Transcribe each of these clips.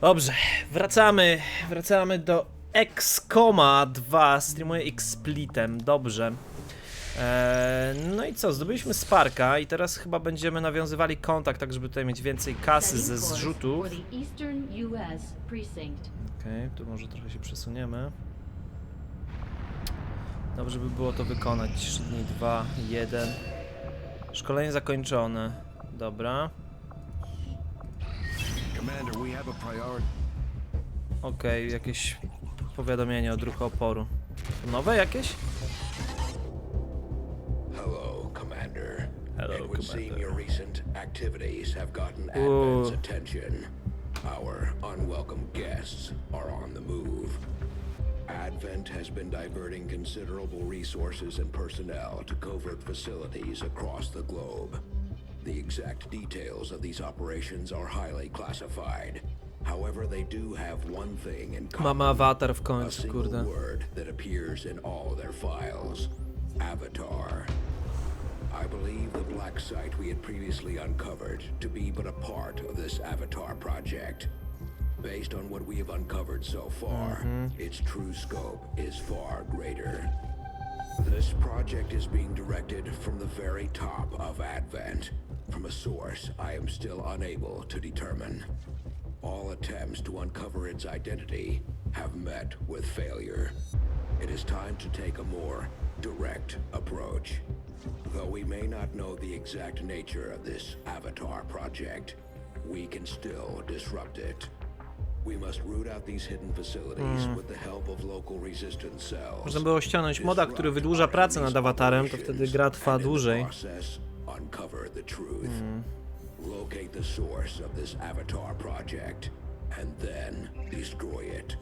Dobrze, wracamy, wracamy do XCOMA 2, streamuję X-Splitem, dobrze. Eee, no i co, zdobyliśmy Sparka i teraz chyba będziemy nawiązywali kontakt, tak żeby tutaj mieć więcej kasy ze precinct. Okej, tu może trochę się przesuniemy. Dobrze by było to wykonać. 3 dni, 2, 1. Szkolenie zakończone. Dobra. Commander, we have a priority. Okej, jakieś powiadomienie od ruchu oporu. To nowe jakieś? Hello, Commander. Hello, it would seem your recent activities have gotten Advent's attention. Our unwelcome guests are on the move. Advent has been diverting considerable resources and personnel to covert facilities across the globe. The exact details of these operations are highly classified. However, they do have one thing in common. Mamy awatar w A końcu, single kurde. word that appears in all their files. Avatar. I believe the black site we had previously uncovered to be but a part of this Avatar project. Based on what we have uncovered so far, mm-hmm. its true scope is far greater. This project is being directed from the very top of Advent, from a source I am still unable to determine. All attempts to uncover its identity have met with failure. It is time to take a more direct approach. Though we may not know the exact nature of this Avatar project, we can still disrupt it. We must root out these hidden facilities with the help of local resistance cells. Można było ściągnąć moda, który wydłuża pracę nad awatarem, to wtedy gra trwa dłużej. process, uncover the truth. Hmm. Locate the source of this Avatar project, and then destroy it.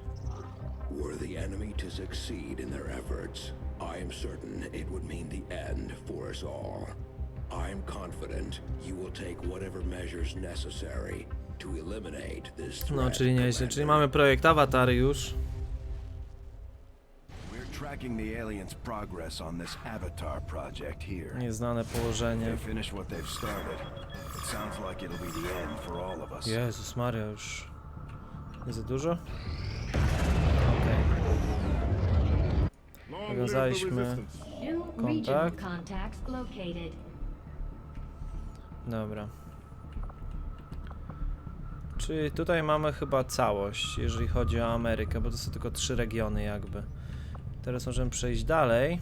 Were the enemy to succeed in their efforts, I am certain it would mean the end for us all. I am confident you will take whatever measures necessary to eliminate this threat. No, czyli nieźle. Czyli mamy projekt Avatar już. Tracking the aliens' progress on this Avatar project here. Nieznane położenie. They finish what they've started. It sounds like it'll be the end for all of us. Jezus Maria, już nie za dużo? Okej. Nawiązaliśmy. New regional Contact. contacts located. Dobra. Czyli tutaj mamy chyba całość, jeżeli chodzi o Amerykę, bo to są tylko trzy regiony jakby. Teraz możemy przejść dalej.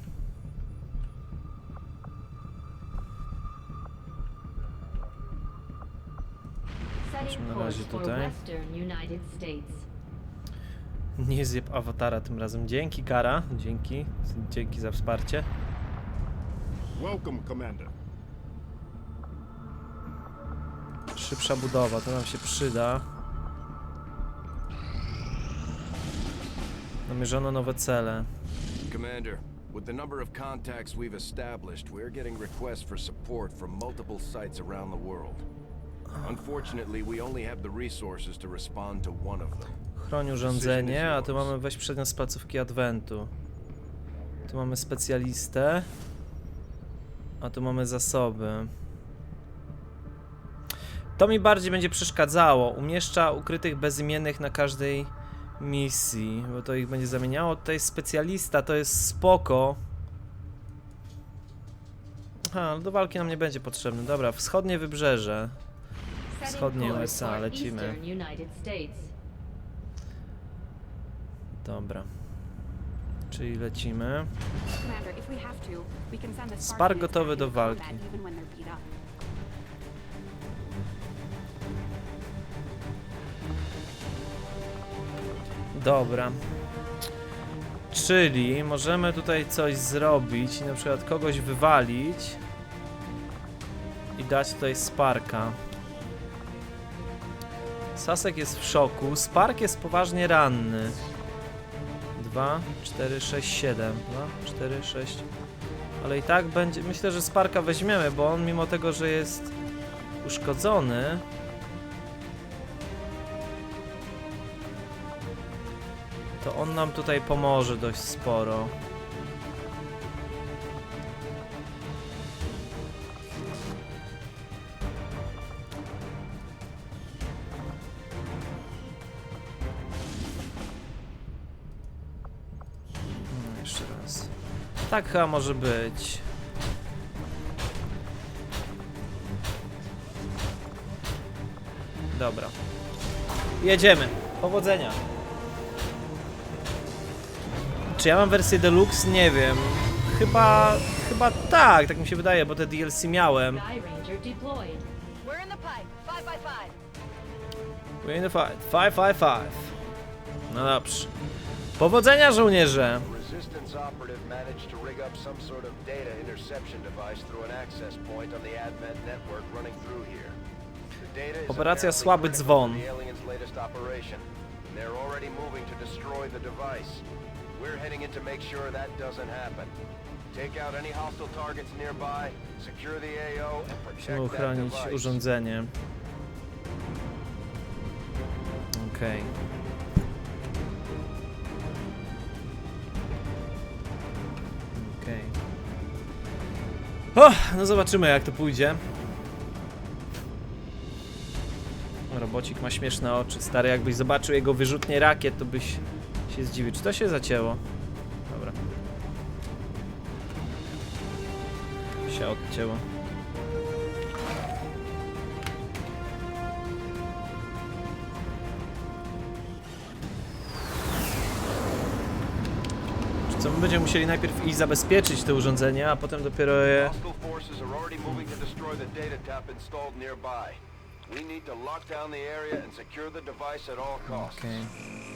Setting na razie tutaj. Nie zjeb awatara tym razem. Dzięki, Kara. Dzięki. Dzięki za wsparcie. Welcome, Commander. Szybsza budowa, to nam się przyda. Namierzono nowe cele. Commander, with the number of contacts we've established, we're getting requests for support from multiple sites around the world. Unfortunately, we only have the resources to respond to one of them. Urządzenie, a tu mamy weź przedmiot z placówki Adwentu. Tu mamy specjalistę. A tu mamy zasoby. To mi bardziej będzie przeszkadzało. Umieszcza ukrytych bezimiennych na każdej misji, bo to ich będzie zamieniało. Tutaj specjalista to jest spoko. Aha, do walki nam nie będzie potrzebny. Dobra, wschodnie wybrzeże. Wschodnie USA, lecimy. Dobra. Czyli lecimy. Spark gotowy do walki. Dobra. Czyli możemy tutaj coś zrobić i na przykład kogoś wywalić i dać tutaj Sparka. Sasek jest w szoku, Spark jest poważnie ranny. 2, 4, 6, 7. 2, 4, 6. Ale i tak będzie. Myślę, że Sparka weźmiemy, bo on mimo tego, że jest uszkodzony, nam tutaj pomoże dość sporo. No, jeszcze raz. Tak chyba może być. Dobra. Jedziemy. Powodzenia. Czy ja mam wersję deluxe? Nie wiem. Chyba, chyba tak, tak mi się wydaje, bo te DLC miałem. We're in the fight. Five, five, five. No dobrze. Powodzenia, żołnierze! Resistance operative managed to rig up some sort of data interception device through an access point on the Advent network running through here. The data is Operacja Słaby Dzwon. to The aliens' latest operation. and They're already moving to destroy the device. We're heading in to make sure that doesn't happen. Take out any hostile targets nearby, secure the AO, and Musimy protect that uchronić device. urządzenie. Okej. Okej. No zobaczymy jak to pójdzie. Robocik ma śmieszne oczy. Stary, jakbyś zobaczył jego wyrzutnie rakiet, to byś się zdziwił. Czy to się zacięło? Dobra. Się odcięło. Czy co, my będziemy musieli najpierw iść zabezpieczyć te urządzenia, a potem dopiero je... Hostile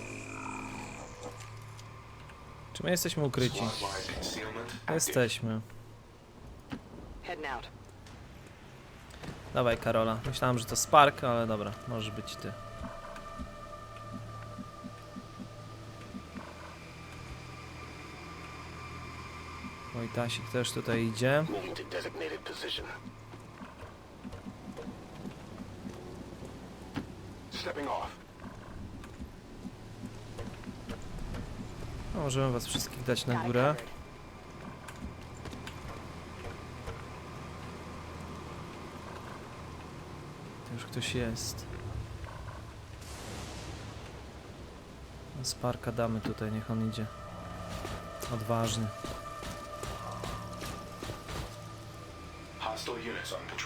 my jesteśmy ukryci? Jesteśmy. Dawaj Karola. Myślałem, że to Spark, ale dobra, może być ty. Wojtasik też tutaj idzie. Stepping off. Możemy was wszystkich dać na górę. To już ktoś jest. No, Sparka damy tutaj, niech on idzie. Odważny.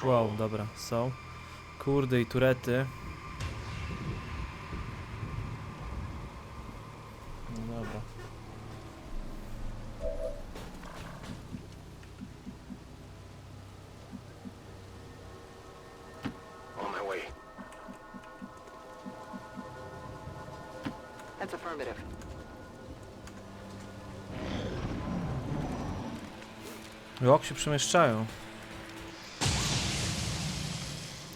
Wow, dobra, są. Kurde i turety. Się przemieszczają.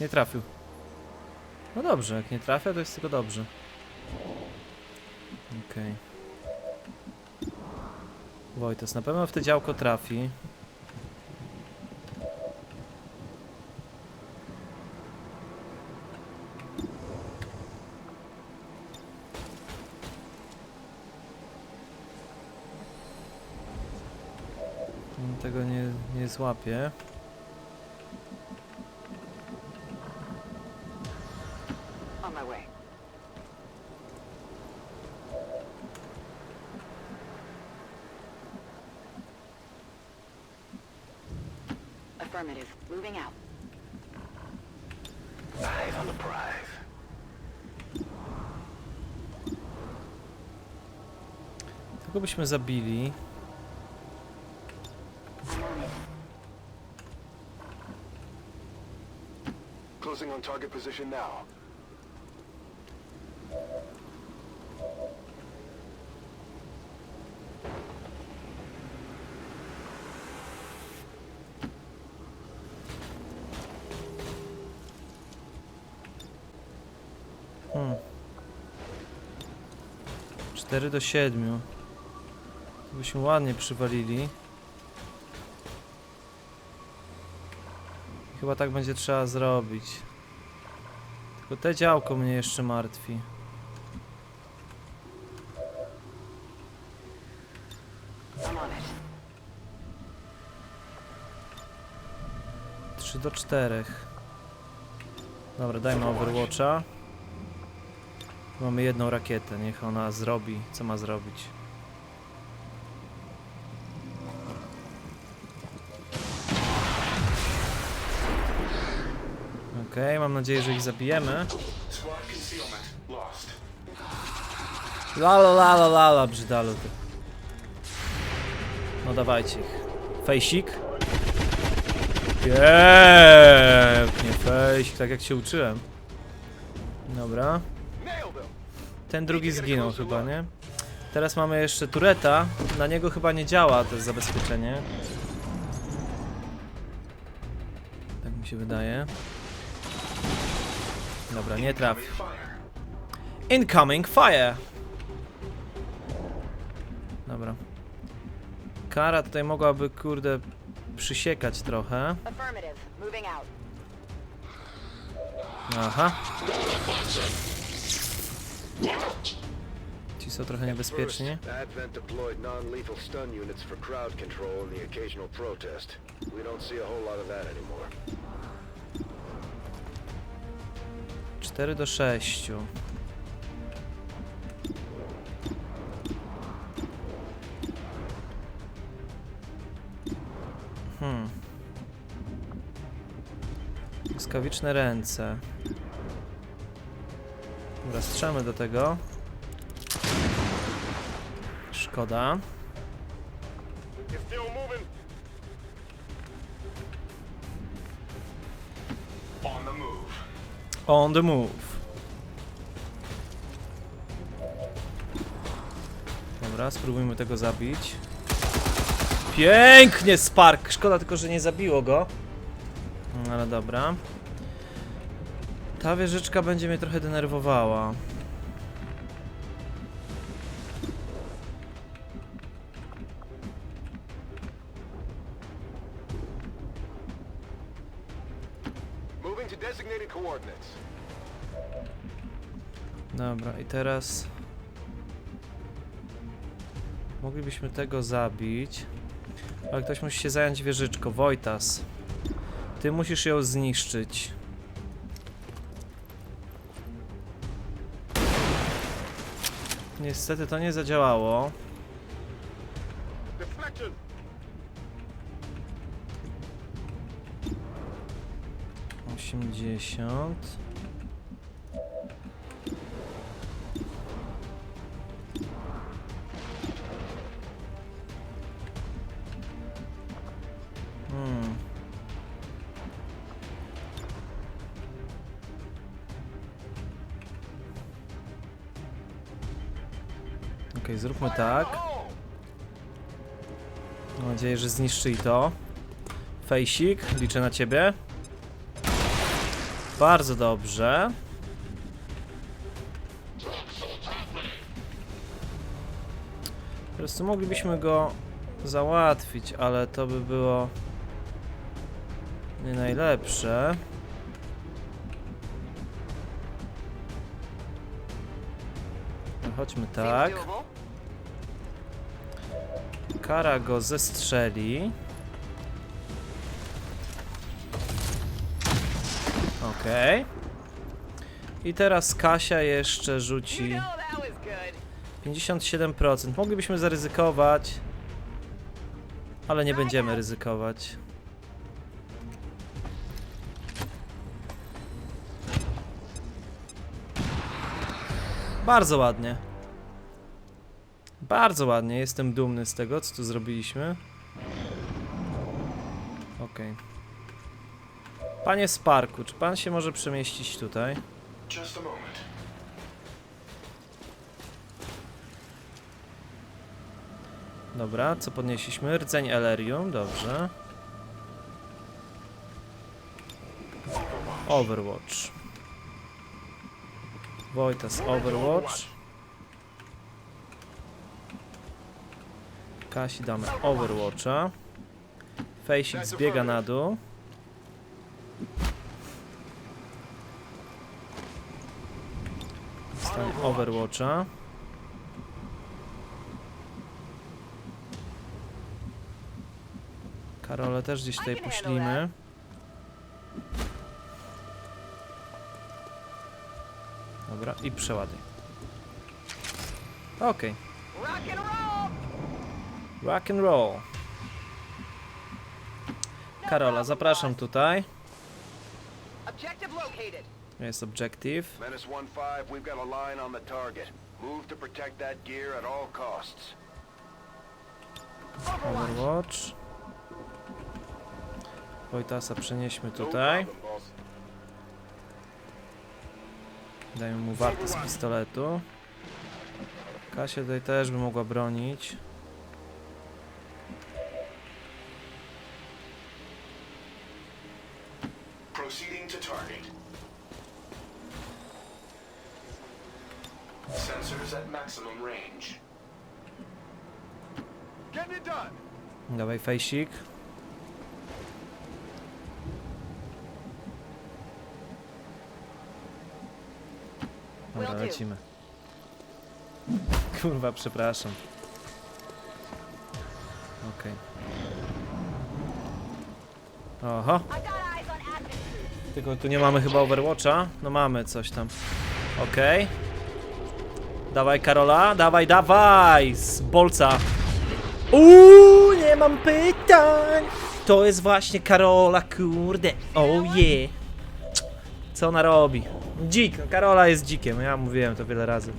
Nie trafił. No dobrze, jak nie trafia, to jest tylko dobrze. Okej. Wojtas na pewno w te działko trafi. On Tego nie, nie złapie. On my way. Affirmative. Moving out. Eyes on the prize. Tego byśmy zabili. Closing on target position now. Hmm. 4 do 7. To byśmy ładnie przywalili. Chyba tak będzie trzeba zrobić. Tylko te działko mnie jeszcze martwi. 3 do 4. Dobra, dajmy Overwatcha. Mamy jedną rakietę, niech ona zrobi, co ma zrobić. Okej, mam nadzieję, że ich zabijemy. Lala, lala, lala, brzydalu. No dawajcie ich. Fejsik. Pięknie, fejsik, tak jak się uczyłem. Dobra. Ten drugi zginął chyba, nie? Teraz mamy jeszcze Tureta. Na niego chyba nie działa to zabezpieczenie. Tak mi się wydaje. Dobra, nie trafi. Fire. Incoming fire! Dobra. Kara tutaj mogłaby, kurde, przysiekać trochę. Aha. Ci są trochę niebezpieczni. Advent deployed non-lethal stun units for crowd control and the occasional protest. We don't see a whole lot of that anymore. 4 do 6. Hmm. Błyskawiczne ręce. Dobra, do tego. Szkoda. On the move. Dobra, spróbujmy tego zabić. Pięknie, Spark! Szkoda tylko, że nie zabiło go. No, Ale dobra. Ta wieżyczka będzie mnie trochę denerwowała. Dobra, i teraz... Moglibyśmy tego zabić. Ale ktoś musi się zająć wieżyczką. Wojtas. Ty musisz ją zniszczyć. Niestety to nie zadziałało. Osiemdziesiąt. Zróbmy tak. Mam nadzieję, że zniszczy i to. Fejsik, liczę na ciebie. Bardzo dobrze. Po prostu moglibyśmy go załatwić, ale to by było nie najlepsze. Chodźmy tak. Kara go zestrzeli. Okej. I teraz Kasia jeszcze rzuci 57%. Moglibyśmy zaryzykować, ale nie będziemy ryzykować. Bardzo ładnie. Bardzo ładnie, jestem dumny z tego, co tu zrobiliśmy. Okej. Panie Sparku, czy pan się może przemieścić tutaj? Dobra, co podnieśliśmy? Rdzeń Elerium, dobrze. Overwatch. Wojtas Overwatch. Kasi damy Overwatcha. Fejsik zbiega na dół. Dostanie Overwatcha. Karole też gdzieś tutaj poślimy. Dobra, i przeładuj. Okej. Rock and roll. Karola, zapraszam tutaj. Objective located. Jest objective. Menace 1-5, we've got a line on the target. Move to protect that gear at all costs. Overwatch. Wojtasa przenieśmy tutaj. Dajmy mu wartę z pistoletu. Kasia tutaj też by mogła bronić. Proceeding to target. Sensors at maximum range. Getting it done. Dawaj fejsik. Dobra, lecimy. Kurwa, przepraszam. Okej. Oho. Tylko tu nie mamy chyba Overwatcha. No mamy coś tam. Okej. Dawaj Karola, dawaj, dawaj! Z bolca. Uuu, nie mam pytań. To jest właśnie Karola, kurde. Oh yeah. Co ona robi? Dzik, no Karola jest dzikiem, ja mówiłem to wiele razy.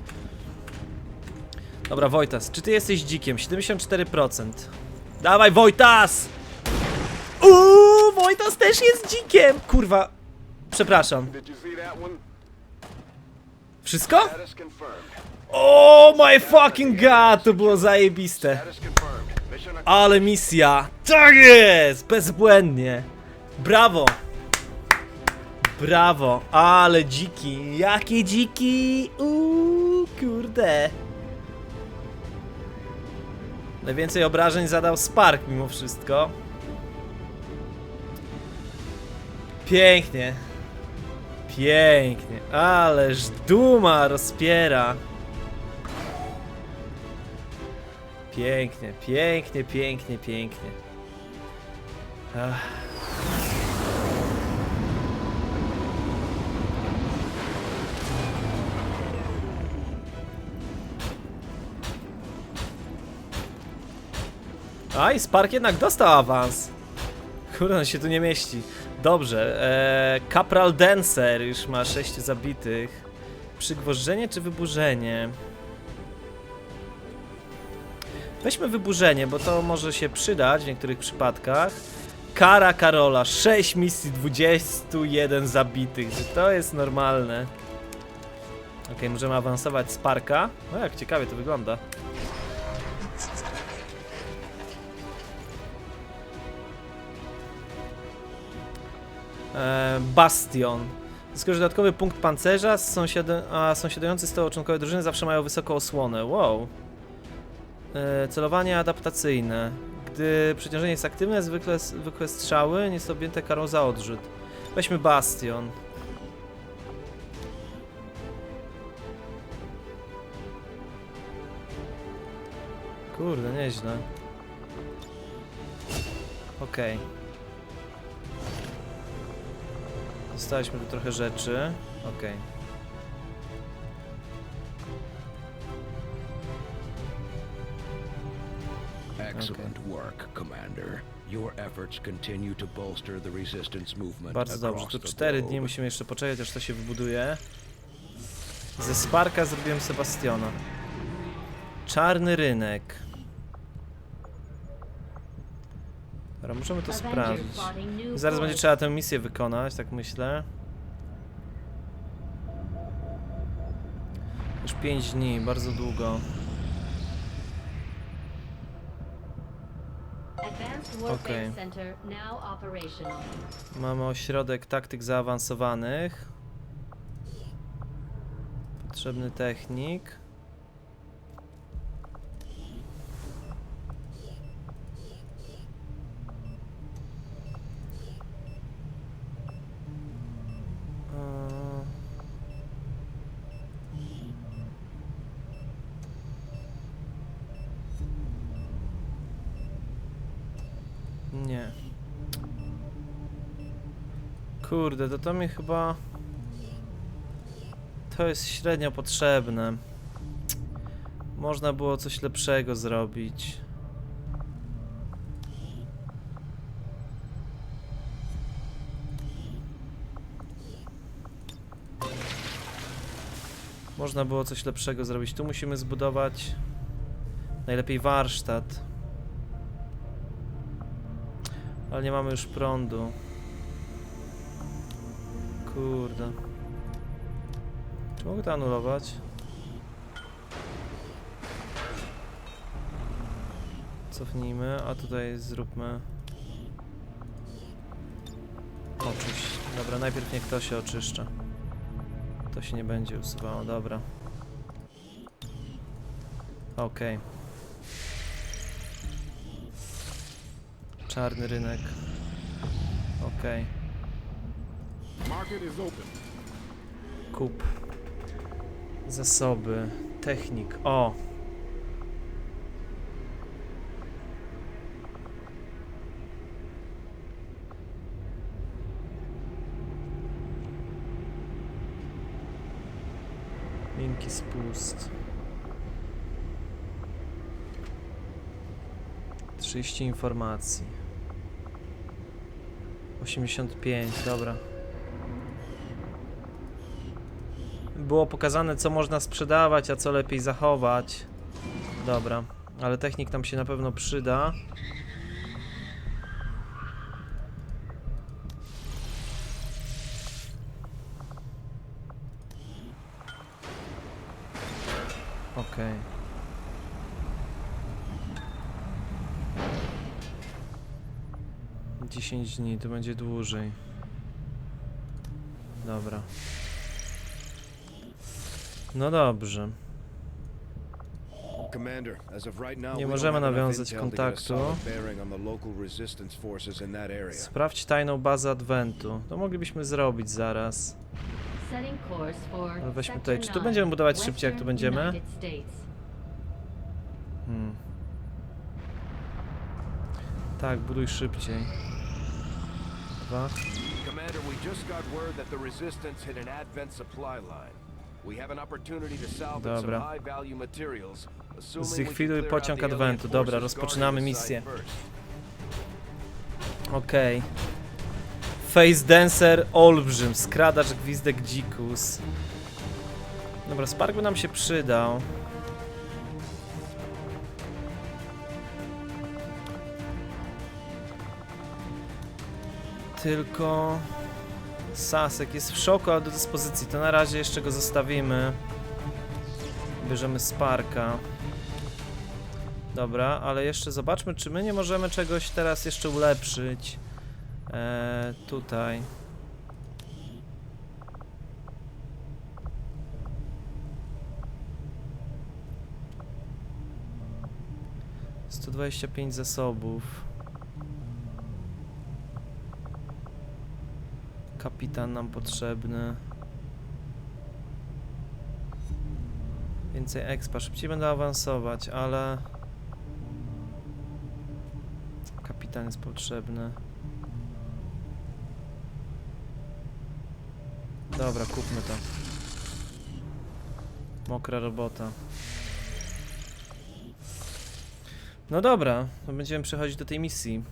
Dobra, Wojtas, czy ty jesteś dzikiem? 74%. Dawaj, Wojtas! Uuu, Wojtas też jest dzikiem! Kurwa, przepraszam. Wszystko? Oh my fucking god, to było zajebiste. Ale misja! Tak jest! Bezbłędnie! Brawo! Brawo! Ale dziki! Jakie dziki! Uuu, kurde! Najwięcej obrażeń zadał Spark mimo wszystko. Pięknie. Pięknie. Ależ duma rozpiera. Pięknie, pięknie, pięknie, pięknie. Ach. A i Spark jednak dostał awans. Kurde, on się tu nie mieści. Dobrze, eee, Capral Dancer już ma 6 zabitych. Przygwożdżenie czy wyburzenie? Weźmy wyburzenie, bo to może się przydać w niektórych przypadkach. Kara Karola, 6 misji, 21 zabitych. Czy to jest normalne? Ok, możemy awansować z parka. No jak ciekawie to wygląda. Bastion. Zyskujesz dodatkowy punkt pancerza, sąsiad a sąsiadujący z tobą członkowie drużyny zawsze mają wysoką osłonę. Wow. E, celowanie adaptacyjne. Gdy przeciążenie jest aktywne, zwykle, zwykłe strzały nie są objęte karą za odrzut. Weźmy Bastion. Kurde, nieźle. Okej. Dostaliśmy tu trochę rzeczy. Okej. Excellent work, Commander. Your efforts continue to bolster the resistance movement Bardzo dobrze, tu the 4 globe. dni musimy jeszcze poczekać, aż to się wybuduje. Ze Sparka zrobiłem Sebastiona. Czarny rynek. Dobra, możemy to sprawdzić. Zaraz będzie trzeba tę misję wykonać, tak myślę. Już 5 dni, bardzo długo. Okej. Operational. Mamy ośrodek taktyk zaawansowanych. Potrzebny technik. Kurde, to to mi chyba... To jest średnio potrzebne. Można było coś lepszego zrobić. Można było coś lepszego zrobić. Tu musimy zbudować najlepiej warsztat. Ale nie mamy już prądu. Kurde. Czy mogę to anulować? Cofnijmy, a tutaj zróbmy. Oczyść. Dobra, najpierw niech to się oczyszcza. To się nie będzie usuwało, dobra. Okej. Czarny rynek. Okej. Open. Kup. Zasoby. Technik. O! Miękki spust. 30 informacji. 85, dobra. Było pokazane, co można sprzedawać, a co lepiej zachować. Dobra, ale technik nam się na pewno przyda. Okej. Dziesięć dni, to będzie dłużej. Dobra. No dobrze. Nie możemy nawiązać kontaktu. Sprawdź tajną bazę Adwentu. To moglibyśmy zrobić zaraz. Ale weźmy Sector tutaj. Czy tu 9, będziemy budować szybciej, jak tu będziemy? Hmm. Tak, buduj szybciej. Dwa. Commander, we just got word that the resistance hit an advent supply line. Dobra. Zlikwiduj pociąg Adwentu. Dobra, rozpoczynamy misję. Okej. Face Dancer Olbrzym, skradacz gwizdek dzikus. Dobra, Spark by nam się przydał. Tylko Sasek jest w szoku, ale do dyspozycji. To na razie jeszcze go zostawimy. Bierzemy Sparka. Dobra, ale jeszcze zobaczmy, czy my nie możemy czegoś teraz jeszcze ulepszyć. Eee, tutaj. Sto dwadzieścia pięć zasobów. Kapitan nam potrzebny. Więcej expa. Szybciej będę awansować, ale... Kapitan jest potrzebny. Dobra, kupmy to. Mokra robota. No dobra, będziemy przechodzić do tej misji.